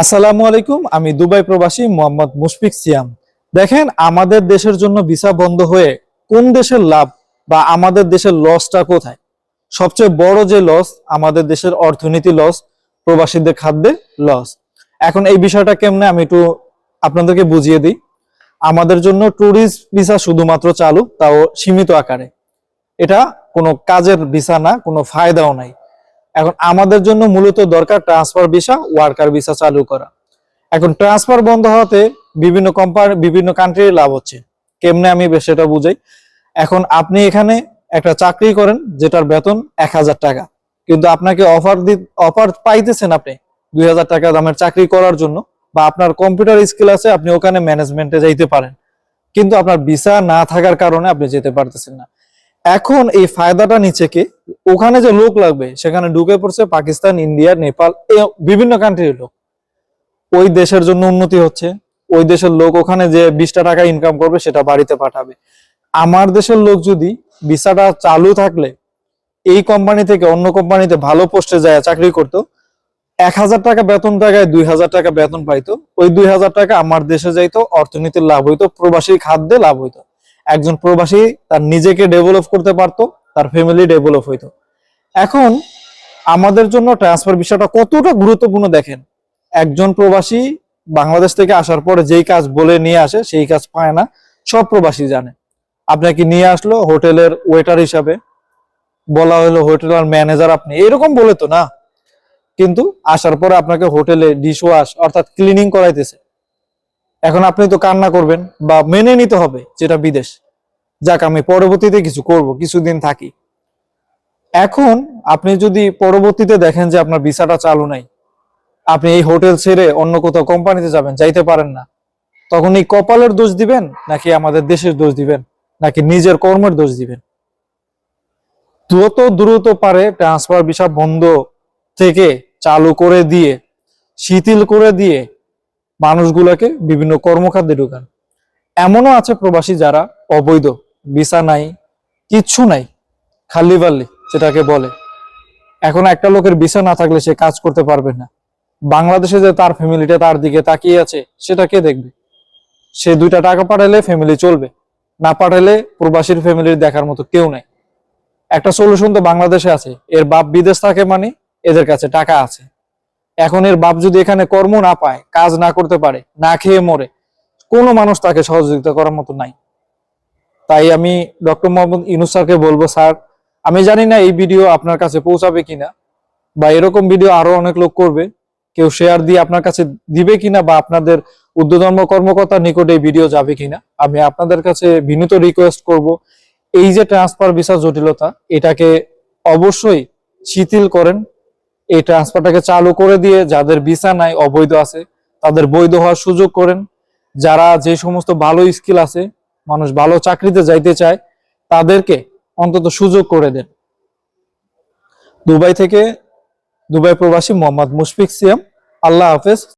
আসসালামু আলাইকুম, আমি দুবাই প্রবাসী মোহাম্মদ মুশফিক সিয়াম। দেখেন, আমাদের দেশের জন্য ভিসা বন্ধ হয়ে কোন দেশের লাভ বা আমাদের দেশের লসটা কোথায়? সবচেয়ে বড় যে লস আমাদের দেশের অর্থনীতি লস প্রবাসীদের খাদ্যে লস এখন এই বিষয়টা কেমনে আমি একটু আপনাদেরকে বুঝিয়ে দিই। আমাদের জন্য ট্যুরিস্ট ভিসা শুধুমাত্র চালু, তাও সীমিত আকারে। এটা কোনো কাজের ভিসা না, কোনো ফায়দাও নাই। এখন আমাদের জন্য মূলত দরকার ট্রান্সফার ভিসা ওয়ার্কার ভিসা চালু করা। এখন ট্রান্সফার বন্ধ হওয়াতে বিভিন্ন কোম্পানি বিভিন্ন কান্ট্রির লাভ হচ্ছে। কেমনে আমি সেটা বুঝাই। এখন আপনি এখানে একটা চাকরি করেন, যেটার বেতন এক হাজার টাকা। কিন্তু আপনাকে অফার দি অফার পাইতেছেন আপনি দুই হাজার টাকা দামের চাকরি করার জন্য, বা আপনার কম্পিউটার স্কিল আছে, আপনি ওখানে ম্যানেজমেন্টে যাইতে পারেন। কিন্তু আপনার ভিসা না থাকার কারণে আপনি যেতে পারতেছেন না। এখন এই ফায়দাটা নিচে কে? ওখানে যে লোক লাগবে, সেখানে ঢুকে পড়ছে পাকিস্তান, ইন্ডিয়া, নেপাল বিভিন্ন কান্ট্রির লোক। ওই দেশের জন্য উন্নতি হচ্ছে। ওই দেশের লোক ওখানে যে বিশটা টাকা ইনকাম করবে, সেটা বাড়িতে পাঠাবে। আমার দেশের লোক যদি ভিসাটা চালু থাকলে, এই কোম্পানি থেকে অন্য কোম্পানিতে ভালো পোস্টে যায়, চাকরি করতো, এক হাজার টাকা বেতন টাকায় দুই হাজার টাকা বেতন পাইতো। ওই দুই হাজার টাকা আমার দেশে যাইতো, অর্থনীতির লাভ হইতো, প্রবাসী খাদ্যে লাভ হইতো। একজন প্রবাসী, তার নিজেকে ডেভেলপ করতে পারতো, তার ফ্যামিলি ডেভেলপ হইতো। এখন আমাদের জন্য ট্রান্সফার বিষয়টা কতটা গুরুত্বপূর্ণ দেখেন। একজন প্রবাসী বাংলাদেশ থেকে আসার পরে যেই কাজ বলে নিয়ে আসে, সেই কাজ পায় না, সব প্রবাসী জানে। আপনাকে নিয়ে আসলো হোটেলের ওয়েটার হিসাবে? বলা হলো হোটেলের ম্যানেজার আপনি। এরকম বলে তো না। কিন্তু আসার পরে আপনাকে হোটেলে ডিশ ওয়াশ অর্থাৎ ক্লিনিং করাইতেছে। এখন আপনি তো কান্না করবেন বা মেনে নিতে হবে যেটা বিদেশ। যাক, আমি পরবর্তীতে কিছু করব, কিছুদিন থাকি। এখন আপনি যদি পরবর্তীতে দেখেন যে আপনার ভিসাটা চালু নাই, আপনি এই হোটেল ছেড়ে অন্য কোথাও কোম্পানিতে যাবেন, যাইতে পারেন না, তখন এই কপালের দোষ দিবেন নাকি আমাদের দেশের দোষ দিবেন, নাকি নিজের কর্মের দোষ দিবেন? যত দ্রুত পারে ট্রান্সফার ভিসা বন্ধ থেকে চালু করে দিয়ে, শিথিল করে দিয়ে মানুষগুলোকে বিভিন্ন কর্মখাদ্যে ঢুকান। এমনও আছে প্রবাসী যারা অবৈধ, ভিসা নাই, কিচ্ছু নাই, খালি বাল্লি যেটাকে বলে। এখন একটা লোকের ভিসা না থাকলে সে কাজ করতে পারবে না। বাংলাদেশে যে তার ফ্যামিলিটা তার দিকে তাকিয়ে আছে, সেটা কে দেখবে? সে দুইটা টাকা পাঠালে ফ্যামিলি চলবে, না পাঠালে প্রবাসীর ফ্যামিলির দেখার মতো কেউ নাই। একটা সলিউশন তো বাংলাদেশে আছে, এর বাপ বিদেশ থাকে মানে এদের কাছে টাকা আছে। এখন এর বাপ যদি এখানে কর্ম না পায়, কাজ না করতে পারে, না খেয়ে মরে, কোনো মানুষ তাকে সহযোগিতা করার মতো নাই। তাই আমি ডক্টর মোহাম্মদ ইনুস স্যারকে বলব, স্যার, আমি জানি না এই ভিডিও আপনার কাছে পৌঁছাবে কিনা, বা এরকম ভিডিও আরও অনেক লোক করবে। কেউ শেয়ার দিয়ে আপনার কাছে দিবে কিনা, বা আপনাদের উদ্যোধর্ম কর্মকর্তার নিকটে এই ভিডিও যাবে কিনা, আমি আপনাদের কাছে বিনীত রিকোয়েস্ট করব, এই যে ট্রান্সফার ভিসা জটিলতা, এটাকে অবশ্যই শিথিল করেন এই ট্রান্সফারটাকে চালু করে দিয়ে যাদের ভিসা নাই, অবৈধ আছে, তাদের বৈধ হওয়ার সুযোগ করেন। যারা যে সমস্ত ভালো স্কিল আছে, মানুষ ভালো চাকরিতে যাইতে চায়, তাদেরকে অন্তত সুযোগ করে দেন। দুবাই থেকে দুবাই প্রবাসী মোহাম্মদ মুশফিক সিয়াম, আল্লাহ হাফেজ।